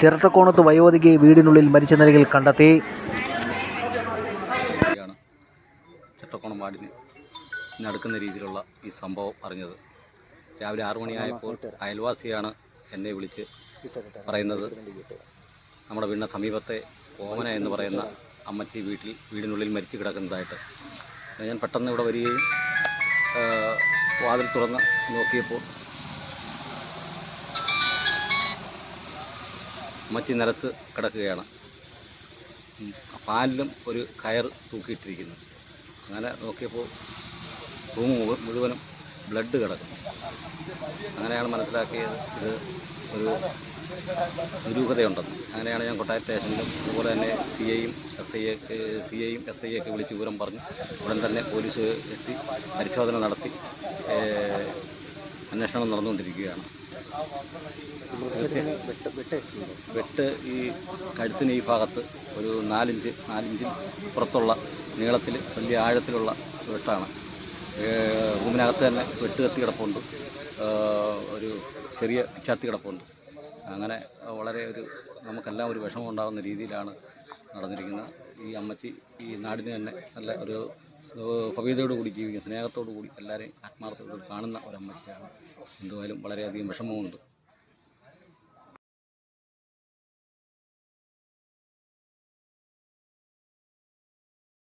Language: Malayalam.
ചിരട്ടക്കോണത്ത് വയോധികയെ വീടിനുള്ളിൽ മരിച്ച നിലയിൽ കണ്ടെത്തി. ചിരട്ടക്കോണം വാർഡിന് നടക്കുന്ന രീതിയിലുള്ള ഈ സംഭവം അറിഞ്ഞത്. രാവിലെ ആറു മണിയായപ്പോൾ അയൽവാസിയാണ് എന്നെ വിളിച്ച് പറയുന്നത്. നമ്മുടെ വീടിന് സമീപത്തെ ഓമന എന്ന് പറയുന്ന അമ്മച്ചി വീട്ടിൽ വീടിനുള്ളിൽ മരിച്ചു കിടക്കുന്നതായിട്ട്. ഞാൻ പെട്ടെന്ന് ഇവിടെ വരികയും വാതിൽ തുറന്ന് നോക്കിയപ്പോൾ അമ്മച്ചി നിലത്ത് കിടക്കുകയാണ്. പാലിലും ഒരു കയർ തൂക്കിയിട്ടിരിക്കുന്നു. അങ്ങനെ നോക്കിയപ്പോൾ റൂം മുഴുവനും ബ്ലഡ് കിടക്കുന്നു. അങ്ങനെയാണ് മനസ്സിലാക്കിയത് ഇത് ഒരു ദുരൂഹതയുണ്ടെന്ന്. അങ്ങനെയാണ് ഞാൻ കൊട്ടായ സ്റ്റേഷനിലും അതുപോലെ തന്നെ സി ഐയും എസ് ഐ സി ഐയും എസ് ഐ ഒക്കെ വിളിച്ച് വിവരം പറഞ്ഞു ഉടൻ തന്നെ പോലീസ് എത്തി പരിശോധന നടത്തി അന്വേഷണം നടന്നുകൊണ്ടിരിക്കുകയാണ്. വെട്ട് ഈ കഴുത്തിന് ഈ ഭാഗത്ത് ഒരു നാലിഞ്ച് നാലിഞ്ചിൽ പുറത്തുള്ള നീളത്തിൽ വലിയ ആഴത്തിലുള്ള വെട്ടാണ്. റൂമിനകത്ത് തന്നെ വെട്ട് കത്തി കിടപ്പുണ്ട്. ഒരു ചെറിയ പിച്ചാത്തി കിടപ്പുണ്ട്. അങ്ങനെ വളരെ ഒരു നമുക്കെല്ലാം ഒരു വിഷമം ഉണ്ടാകുന്ന രീതിയിലാണ് നടന്നിരിക്കുന്നത്. ഈ അമ്മച്ചി ഈ നാടിന് തന്നെ നല്ല ഒരു ഭവ്യതയോട് കൂടി ജീവിക്കുന്ന സ്നേഹത്തോടു കൂടി എല്ലാവരെയും ആത്മാർത്ഥത്തോട് കാണുന്ന ഒരമ്മച്ചിയാണ്. എന്തുവായാലും വളരെയധികം വിഷമമുണ്ട്.